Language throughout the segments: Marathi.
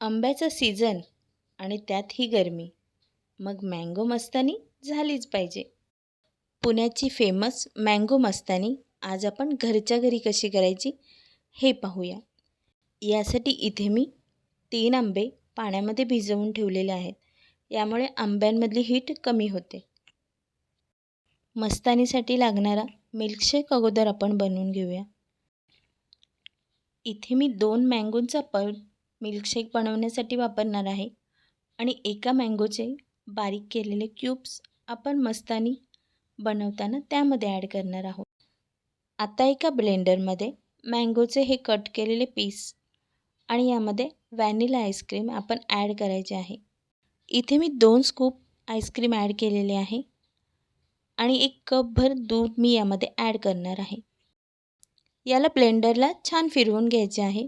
आंब्याचा सीझन आणि त्यात ही गरमी. मग मँगो मस्तानी झालीच पाहिजे. पुण्याची फेमस मँगो मस्तानी आज आपण घरच्या घरी कशी करायची हे पाहूया. यासाठी इथे मी तीन आंबे पाण्यामध्ये भिजवून ठेवलेले आहेत. यामुळे आंब्यांमधली हीट कमी होते. मस्तानीसाठी लागणारा मिल्कशेक अगोदर आपण बनवून घेऊया. इथे मी दोन मँगोंचा पल्प मिल्कशेक बनवण्यासाठी वापरणार आहे. आणि एका मँगोचे बारीक केलेले क्यूब्स आपण मस्तानी बनवताना त्यामध्ये ॲड करणार आहोत. आता एका ब्लेंडरमध्ये मँगोचे हे कट केलेले पीस आणि यामध्ये व्हॅनिला आईस्क्रीम आपण ॲड करायचे आहे. इथे मी दोन स्कूप आईस्क्रीम ॲड केलेले आहे. आणि एक कपभर दूध मी यामध्ये ॲड करणार आहे. याला ब्लेंडरला छान फिरवून घ्यायचे आहे.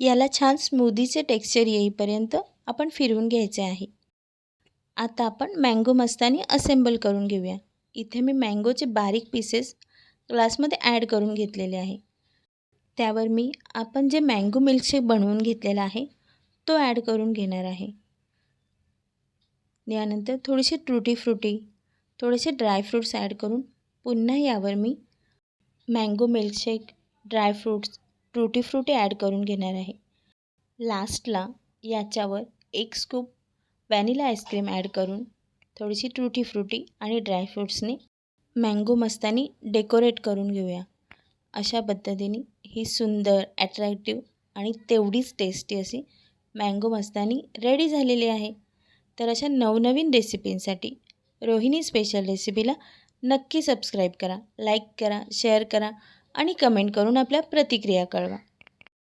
याला छान स्मूदीचे टेक्स्चर येईपर्यंत आपण फिरवून घ्यायचे आहे. आता आपण मँगो मस्तानी असेंबल करून घेऊया. इथे मी मँगोचे बारीक पीसेस ग्लासमध्ये ॲड करून घेतलेले आहे. त्यावर मी आपण जे मँगो मिल्कशेक बनवून घेतलेला आहे तो ॲड करून घेणार आहे. यानंतर थोडीशी ट्रुटी फ्रुटी थोडेसे ड्रायफ्रूट्स ॲड करून पुन्हा यावर मी मँगो मिल्कशेक ड्रायफ्रूट्स ट्रुटी फ्रुटी ॲड करून घेणार आहे. लास्टला याच्यावर एक स्कूप व्हॅनिला आईस्क्रीम ॲड करून थोडीशी ट्रुटी फ्रुटी आणि ड्रायफ्रूट्सने मँगो मस्तानी डेकोरेट करून घेऊया. अशा पद्धतीने ही सुंदर ॲट्रॅक्टिव्ह आणि तेवढीच टेस्टी अशी मँगो मस्तानी रेडी झालेली आहे. तर अशा नवनवीन रेसिपींसाठी रोहिणी स्पेशल रेसिपीला नक्की सबस्क्राईब करा लाईक करा शेअर करा आणि कमेंट करून आपल्या प्रतिक्रिया कळवा.